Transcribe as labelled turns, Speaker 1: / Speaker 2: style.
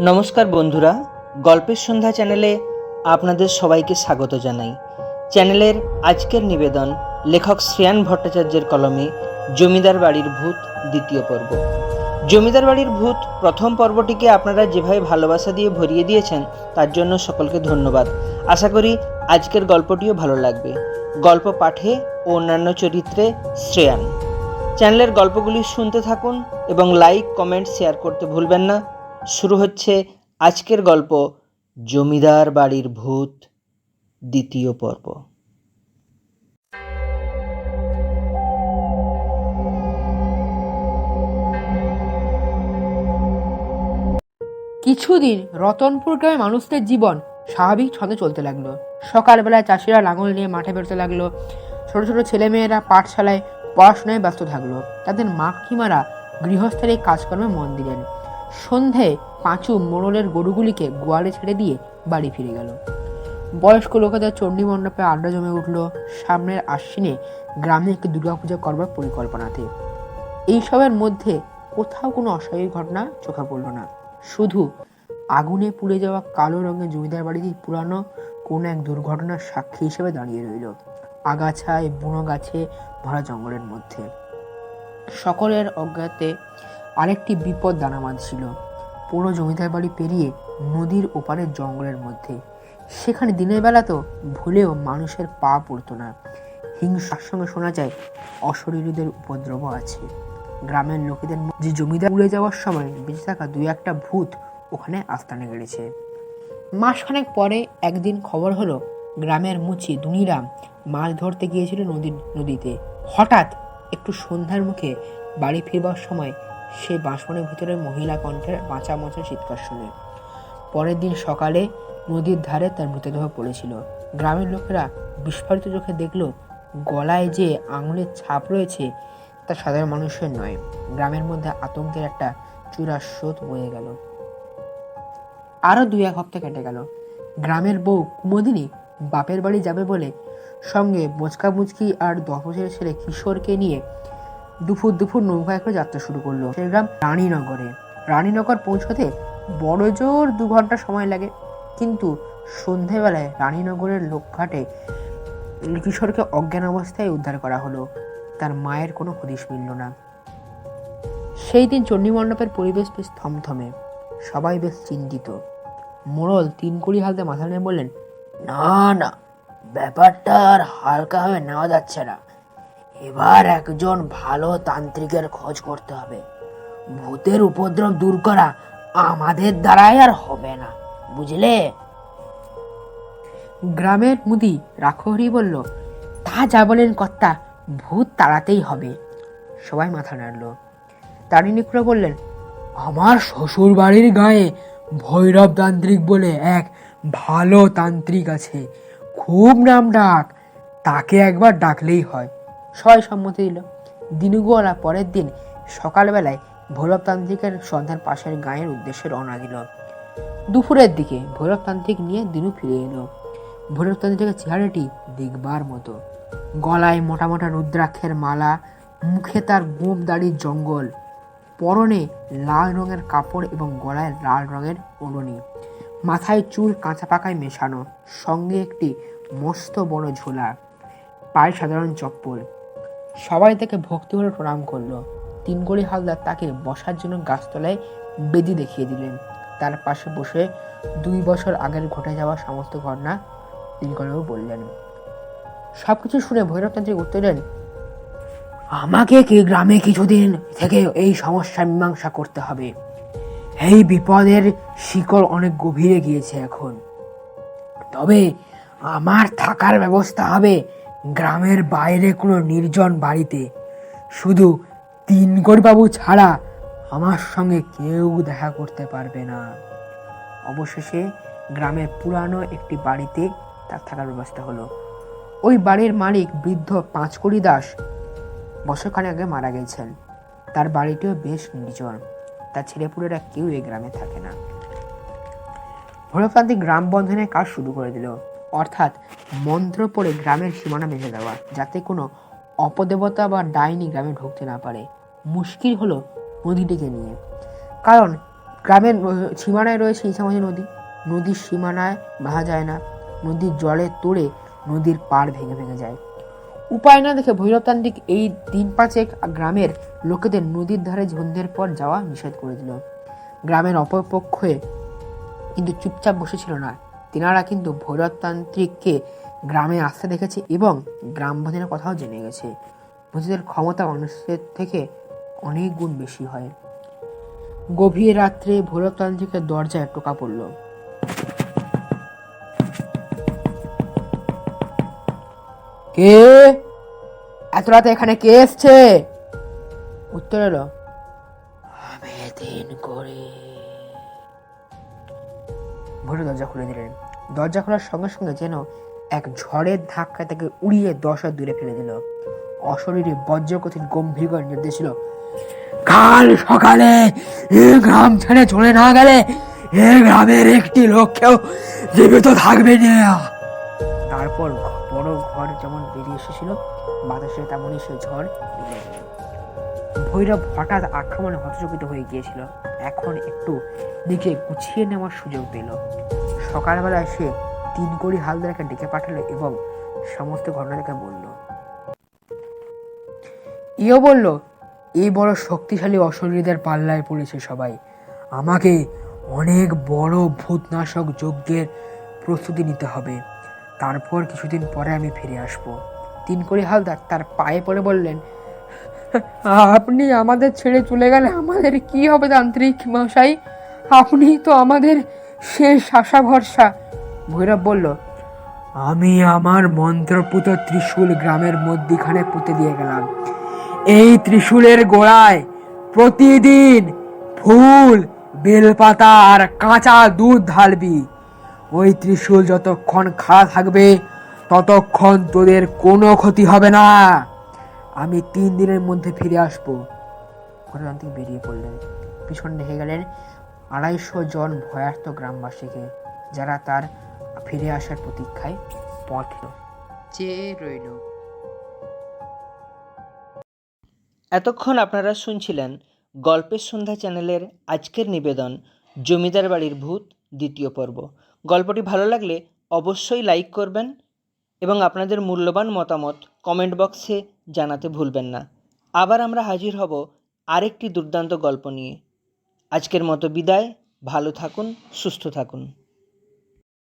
Speaker 1: নমস্কার বন্ধুরা, গল্পের সন্ধ্যা চ্যানেলে আপনাদের সবাইকে স্বাগত জানাই। চ্যানেলের আজকের নিবেদন লেখক শ্রেয়ান ভট্টাচার্যের কলমে জমিদার বাড়ির ভূত দ্বিতীয় পর্ব। জমিদার বাড়ির ভূত প্রথম পর্বটিকে আপনারা যেভাবে ভালোবাসা দিয়ে ভরিয়ে দিয়েছেন, তার জন্য সকলকে ধন্যবাদ। আশা করি আজকের গল্পটিও ভালো লাগবে। গল্প পাঠে ও অন্যান্য চরিত্রে শ্রেয়ান। চ্যানেলের গল্পগুলি শুনতে থাকুন এবং লাইক, কমেন্ট, শেয়ার করতে ভুলবেন না। শুরু হচ্ছে আজকের গল্প, জমিদার বাড়ির ভূত, দ্বিতীয় পর্ব।
Speaker 2: কিছুদিন রতনপুর গ্রামে মানুষদের জীবন স্বাভাবিক ছন্দে চলতে লাগল। সকালবেলায় চাষিরা লাঙল নিয়ে মাঠে বেরোতে লাগল। ছোট ছোট ছেলেমেয়েরা পাঠশালায় পড়াশোনায় ব্যস্ত থাকল। তাদের মা কাকিমারা গৃহস্থের এই কাজকর্মে মন দিলেন। সন্ধে পাঁচু মোড়লের গরুগুলিকে গোয়ালে ছেড়ে দিয়ে বাড়ি ফিরে গেল। বয়স্ক লোকেদের চণ্ডী মণ্ডপে আড্ডা জমে উঠল। সামনের আশ্বিনে গ্রামে একটি দুর্গাপূজা করবার পরিকল্পনাতে। এইসবের মধ্যে কোথাও কোনো অস্বাভাবিক ঘটনা চোখে পড়ল না। শুধু আগুনে পুড়ে যাওয়া কালো রঙের জমিদার বাড়িটি পুরানো কোনো এক দুর্ঘটনার সাক্ষী হিসেবে দাঁড়িয়ে রইল। আগাছায়, বুনো গাছে ভরা জঙ্গলের মধ্যে। সকলের অজ্ঞাতে আরেকটি বিপদ দানা বাঁধছিল পুরো জমিদার বাড়ি পেরিয়ে নদীর ওপারের জঙ্গলের মধ্যে। সেখানে দিনের বেলা তো ভুলেও মানুষের পা পড়তো না। হিংসার সঙ্গে শোনা যায়, অশরীরীদের উপদ্রব আছে। গ্রামের লোকেদের যে জমিদার উড়ে যাওয়ার সময় বেঁচে থাকা দুই একটা ভূত ওখানে আস্তানে গেড়েছে মাসখানেক পরে একদিন খবর হলো, গ্রামের মুচি দুনিরাম মাছ ধরতে গিয়েছিল নদীর নদীতে। হঠাৎ একটু সন্ধ্যার মুখে বাড়ি ফিরবার সময় সে বাঁশবনের ভিতরে মহিলা কণ্ঠের বাঁচা মচা চিৎকার শুনে। পরের দিন সকালে নদীর ধারে তার মৃতদেহ পড়েছিল। গ্রামের লোকেরা বিস্ফারিত চোখে দেখল, গলায় যে আঙুলের ছাপ রয়েছে তা সাধারণ মানুষের নয়, গ্রামের মধ্যে আতঙ্কের একটা চূড়া স্রোত বয়ে গেল। আরও দুই এক হপ্তাহ কেটে গেল। গ্রামের বউ কুমোদিনী বাপের বাড়ি যাবে বলে সঙ্গে মুচকা বুচকি আর দশ বছরের ছেলে কিশোরকে নিয়ে দুপুর দুপুর নৌকায় করে যাত্রা শুরু করল। গ্রাম রানীনগরে। রানীনগর পৌঁছতে বড় জোর দু ঘণ্টা সময় লাগে। কিন্তু সন্ধেবেলায় রানীনগরের লোকঘাটে কিশোরকে অজ্ঞান অবস্থায় উদ্ধার করা হলো। তার মায়ের কোনো হদিশ মিলল না। সেই দিন চণ্ডীমণ্ডপের পরিবেশ বেশ থমথমে। সবাই বেশ চিন্তিত। মোড়ল তিন কুড়ি হালতে মাথা নিয়ে বললেন, না না, ব্যাপারটা আর হালকাভাবে নেওয়া যাচ্ছে না। এবার একজন ভালো তান্ত্রিকের খোঁজ করতে হবে। ভূতের উপদ্রব দূর করা আমাদের দ্বারাই আর হবে না, বুঝলে? গ্রামের মুদি রাখহরি বলল, তা যা বলেন কর্তা, ভূত তাড়াতেই হবে। সবাই মাথা নাড়ল। তারিণীকুড়া বললেন, আমার শ্বশুর বাড়ির গায়ে ভৈরব তান্ত্রিক বলে এক ভালো তান্ত্রিক আছে। খুব নাম ডাক, তাকে একবার ডাকলেই হয়। সবাই সম্মতি দিল। দিনুগোয়ালা পরের দিন সকালবেলায় ভৈরব তান্ত্রিকের সন্ধান পাশের গায়ের উদ্দেশ্যে রওনা দিল। দুপুরের দিকে ভৈরবতান্ত্রিক নিয়ে দিনু ফিরে এলো। ভৈরব তান্ত্রিকের চেহারাটি দেখবার মতো। গলায় মোটা মোটা রুদ্রাক্ষের মালা, মুখে তার গোপ দাড়ির জঙ্গল, পরনে লাল রঙের কাপড় এবং গলায় লাল রঙের ওড়নি, মাথায় চুল কাঁচা পাকায় মেশানো, সঙ্গে একটি মস্ত বড় ঝোলা পায়ে সাধারণ চপ্পল সবাই তাকে ভক্তি ভরে প্রণাম করল। তিন গড়ি হালদার তাকে বসার জন্য গাছতলায় বেদি দেখিয়ে দিলেন। তার পাশে বসে দুই বছর আগের ঘটে যাওয়া সমস্ত ঘটনা দিনকরবাবু বললেন। সবকিছু শুনে ভৈরবতান্ত্রিক উত্তর দিলেন, আমাকে কি গ্রামে কিছুদিন থেকে এই সমস্যার মীমাংসা করতে হবে? এই বিপদের শিকড় অনেক গভীরে গিয়েছে এখন। তবে আমার থাকার ব্যবস্থা হবে গ্রামের বাইরে কোনো নির্জন বাড়িতে। শুধু তিনগড়বাবু ছাড়া আমার সঙ্গে কেউ দেখা করতে পারবে না। অবশেষে গ্রামের পুরানো একটি বাড়িতে তার থাকার ব্যবস্থা হলো। ওই বাড়ির মালিক বৃদ্ধ পাঁচকড়ি দাস বছরখানেক আগে মারা গেছেন। তার বাড়িটিও বেশ নির্জন। তার ছেলেপুলেরা কেউ এই গ্রামে থাকে না। ভৈরবতান্ত্রিক গ্রাম বন্ধনের কাজ শুরু করে দিল। অর্থাৎ মন্ত্র পড়ে গ্রামের সীমানা বেঁধে দেওয়া, যাতে কোনো অপদেবতা বা ডাইনি গ্রামে ঢুকতে না পারে। মুশকিল হলো নদীটিকে নিয়ে। কারণ গ্রামের সীমানায় রয়েছে ইছামতি নদী। নদীর সীমানায় বাঁধা যায় না। নদীর জলে তোড়ে নদীর পাড় ভেঙে ভেঙে যায়। উপায় না দেখে ভৈরবতান্ত্রিক এই দিন পাঁচেক গ্রামের লোকেদের নদীর ধারে সন্ধ্যের পর যাওয়া নিষেধ করে দিল। গ্রামের অপরপক্ষে কিন্তু চুপচাপ বসেছিল না। তেনারা কিন্তু ভৈরবতান্ত্রিককে গ্রামে আসতে দেখেছে এবং গ্রাম বাঁধানোর কথাও জেনে গেছে। ভূতেদের ক্ষমতা মানুষের থেকে অনেক গুণ বেশি হয়। গভীর রাত্রে ভৈরবতান্ত্রিকের দরজায় টোকা পড়ল। কে? এত রাতে এখানে কে এসছে? উত্তর এলো করে। ভোরে দরজা খুলে দিলেন। দরজা খোলার সঙ্গে সঙ্গে যেন এক ঝড়ের ধাক্কা তাকে উড়িয়ে দশ দূরে ফেলে দিল। অশরীরে বজ্রকথিন গম্ভীর করে নির্দেশ ছিল কাল সকালে এ গ্রাম ছেড়ে চলে না গেলে এ গ্রামের একটি লোককেও জীবিত থাকবে না। তারপর বড় ঘর যেমন বেরিয়ে এসেছিল, বাতাসে তেমনই সে ঝড় ভৈরব হঠাৎ আক্রমণে হতচকিত হয়ে গিয়েছিল। এখন একটু নিজে গুছিয়ে নেওয়ার সুযোগ পেল। সকালবেলায় সে তিন কোটি হালদারকে ডেকে পাঠালো এবং সমস্ত ঘটনা ঘটনাটাকে বলল। ইও বলল, এই বড় শক্তিশালী অশরীরদের পাল্লায় পড়েছে সবাই। আমাকে অনেক বড় ভূতনাশক যজ্ঞের প্রস্তুতি নিতে হবে। তারপর কিছুদিন পরে আমি ফিরে আসব। তিন কোটি হালদার তার পায়ে পড়ে বললেন, আপনি আমাদের ছেড়ে চলে গেলে আমাদের কি হবে, তান্ত্রিক মশাই? আপনি তো আমাদের শেষ আশা ভরসা। ভৈরব বলল, আমি আমার মন্ত্রপুত ত্রিশূল গ্রামের মধ্যিখানে পুঁতে দিয়ে গেলাম। এই ত্রিশূলের গোড়ায় প্রতিদিন ফুল, বেলপাতা আর কাঁচা দুধ ঢালবি। ওই ত্রিশূল যতক্ষণ খাড়া থাকবে, ততক্ষণ তোদের কোনো ক্ষতি হবে না। আমি তিন দিনের মধ্যে ফিরে আসব। ঘটনান্তিক বেরিয়ে পড়লেন। পিছন রেখে গেলেন আড়াইশো জন ভয়ার্থ গ্রামবাসীকে যারা তার ফিরে আসার প্রতীক্ষায় পথ চেয়ে রইল।
Speaker 1: এতক্ষণ আপনারা শুনছিলেন গল্পের সন্ধ্যা চ্যানেলের আজকের নিবেদন জমিদার বাড়ির ভূত দ্বিতীয় পর্ব। গল্পটি ভালো লাগলে অবশ্যই লাইক করবেন এবং আপনাদের মূল্যবান মতামত কমেন্ট বক্সে জানাতে ভুলবেন না। আবার আমরা হাজির হব আরেকটি দুর্দান্ত গল্প নিয়ে। আজকের মতো বিদায়। ভালো থাকুন সুস্থ থাকুন।